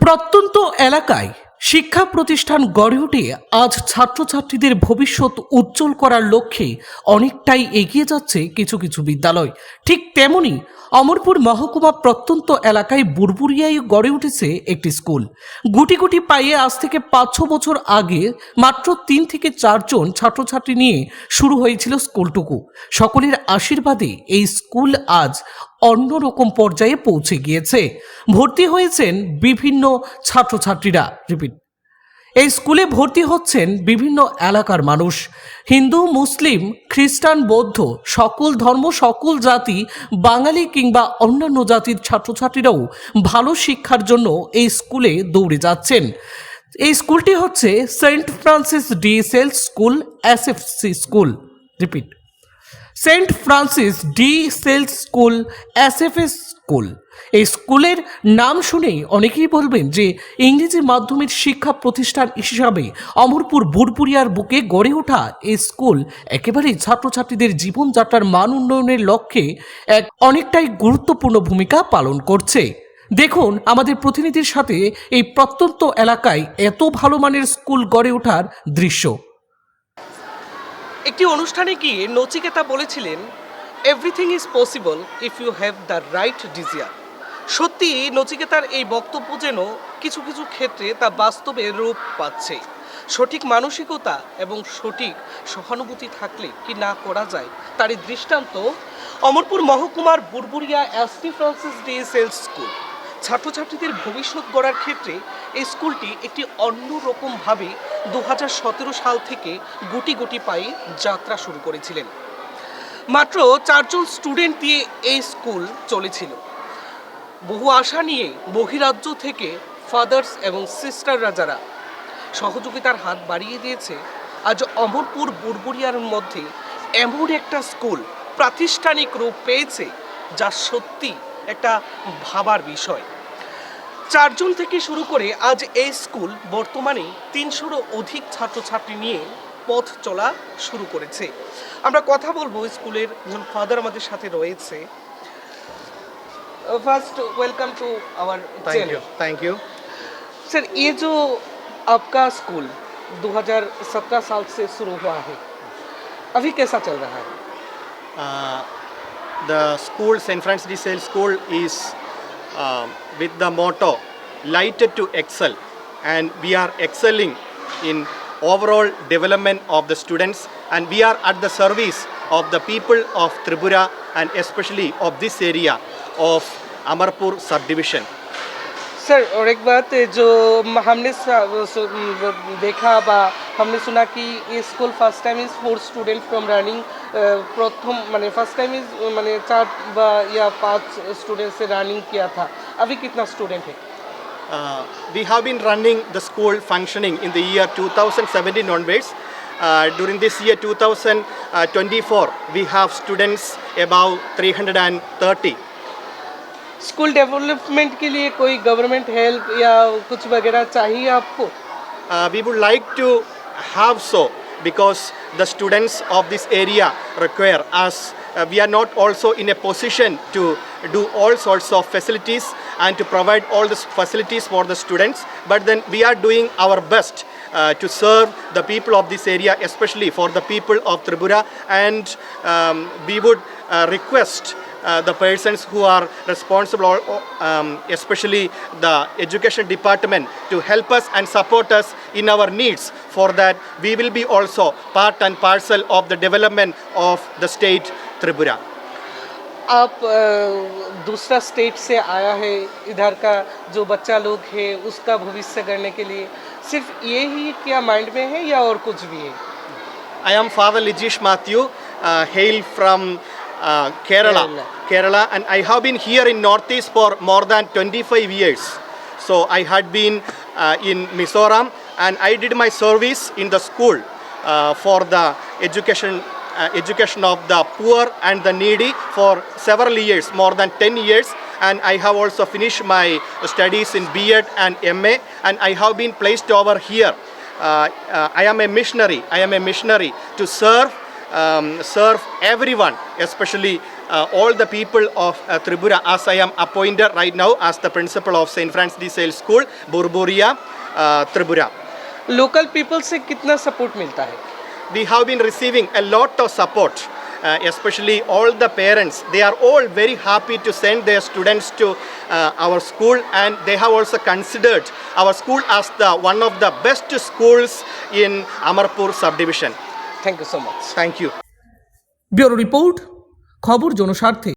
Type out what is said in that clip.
প্রত্যন্ত এলাকায় শিক্ষা প্রতিষ্ঠান গড়ে উঠে আজ ছাত্রছাত্রীদের ভবিষ্যৎ উজ্জ্বল করার লক্ষ্যে অনেকটাই এগিয়ে যাচ্ছে কিছু কিছু বিদ্যালয়। ঠিক তেমনি অমরপুর মহকুমা প্রত্যন্ত এলাকায় বুরবুরিয়ায় গড়ে উঠেছে একটি স্কুল। গুটি গুটি পাইয়ে আজ থেকে পাঁচ ছ বছর আগে মাত্র তিন থেকে চারজন ছাত্রছাত্রী নিয়ে শুরু হয়েছিল স্কুলটুকু। সকলের আশীর্বাদে এই স্কুল আজ অন্যরকম পর্যায়ে পৌঁছে গিয়েছে। ভর্তি হয়েছেন বিভিন্ন ছাত্রছাত্রীরা। রিপিট। এই স্কুলে ভর্তি হচ্ছেন বিভিন্ন এলাকার মানুষ। হিন্দু, মুসলিম, খ্রিস্টান, বৌদ্ধ, সকল ধর্ম, সকল জাতি, বাঙালি কিংবা অন্যান্য জাতির ছাত্রছাত্রীরাও ভালো শিক্ষার জন্য এই স্কুলে দৌড়ে যাচ্ছেন। এই স্কুলটি হচ্ছে Saint Francis DSL school SFC school. Repeat. Saint Francis de Sales school SFS school. এই স্কুলের নাম শুনেই অনেকেই বলবেন যে ইংরেজি মাধ্যমের শিক্ষা প্রতিষ্ঠান হিসাবে অমরপুর বুরপুরিয়ার বুকে গড়ে ওঠা এই স্কুল একেবারেই ছাত্রছাত্রীদের জীবনযাত্রার মান উন্নয়নের লক্ষ্যে এক অনেকটাই গুরুত্বপূর্ণ ভূমিকা পালন করছে। দেখুন, আমাদের প্রতিনিধির সাথে এই প্রত্যন্ত এলাকায় এত ভালো মানের স্কুল গড়ে ওঠার দৃশ্য। একটি অনুষ্ঠানে গিয়ে নচিকেতা বলেছিলেন everything is possible if you have the right desire সত্যি, নচিকেতার এই বক্তব্য যেন কিছু কিছু ক্ষেত্রে তা বাস্তবে রূপ পাচ্ছে। সঠিক মানসিকতা এবং সঠিক সহানুভূতি থাকলে কি না করা যায়, তারই দৃষ্টান্ত অমরপুর মহকুমার Burburia ST Francis DSL school. ছাত্রছাত্রীদের ভবিষ্যৎ গড়ার ক্ষেত্রে এই স্কুলটি একটি অন্যরকমভাবে দু হাজার সতেরো সাল থেকে গুটি গুটি পায়ে যাত্রা শুরু করেছিলেন। মাত্র চারজন স্টুডেন্ট দিয়ে এই স্কুল চলেছিল। বহু আশা নিয়ে বহিরাজ্য থেকে ফাদার্স এবং সিস্টাররা যারা সহযোগিতার হাত বাড়িয়ে দিয়েছে, আজ অমরপুর বুরবুরিয়ার মধ্যে এমন একটা স্কুল প্রাতিষ্ঠানিক রূপ পেয়েছে যা সত্যি একটা ভাবার বিষয়। চারজন থেকে শুরু করে আজ এই স্কুল বর্তমানে তিনশোরও অধিক ছাত্রছাত্রী নিয়ে পথ চলা শুরু করেছে। আমরা কথা বলব স্কুলের একজন ফাদার আমাদের সাথে রয়েছে। First welcome to our thank you sir এ যে আপকা স্কুল দু হাজার সতেরো সাল সে শুরু হওয়া है अभी কেসা চল রা হ্যাঁ the school st francis de sales school is uh, with the motto lighted to excel and we are excelling in overall development of the students and we are at the service of the people of tripura and especially of this area of amarpur subdivision sir और एक बात है, जो म- हमने स- स- देखा বা हमने सुना कि ये school first time is four student from running प्रथम मैंने फ़र्स्ट टाइम इज़ मैंने चार या पाँच स्टूडेंट से रनिंग किया था। अभी कितना स्टूडेंट है? We have been running the school functioning in the year 2017 onwards during this year 2024 we have students above 330 school development के लिए कोई गवर्नमेंट हेल्प या कुछ वगैरह चाहिए आपको? We would like to have so because the students of this area require us. Uh, we are not also in a position to do all sorts of facilities and to provide all the facilities for the students. But then we are doing our best uh, to serve the people of this area, especially for the people of Tripura. And um, we would uh, request the persons who are responsible, or, um, especially the education department, to help us and support us in our needs. For that, we will be also part and parcel of the development of the state Tripura. आप दूसरा state से आया है इधर का जो बच्चा लोग है उसका भविष्य करने के लिए सिर्फ़ ये ही क्या माइंड में है या और कुछ भी है I am Father Lijish Matthew, uh, hail from uh, Kerala. Kerala. Kerala, and I have been here in Northeast for more than 25 years. So I had been uh, in Mizoram, and I did my service in the school uh, for the education. Uh, education of the poor and the needy for several years, more than 10 years, and I have also finished my studies in B.Ed and MA, and I have been placed over here uh, uh, I am a missionary. I am a missionary to serve, um, serve everyone, especially uh, all the people of uh, Tripura, as I am appointed right now as the principal of St. Francis de Sales School, Burburia, uh, Tripura. Local people से कितना support मिलता है We have been receiving a lot of support, uh, especially all the parents. They are all very happy to send their students to uh, our school, and they have also considered our school as the one of the best schools in Amarpur subdivision. Thank you so much thank you bureau report খবর জনস্বার্থে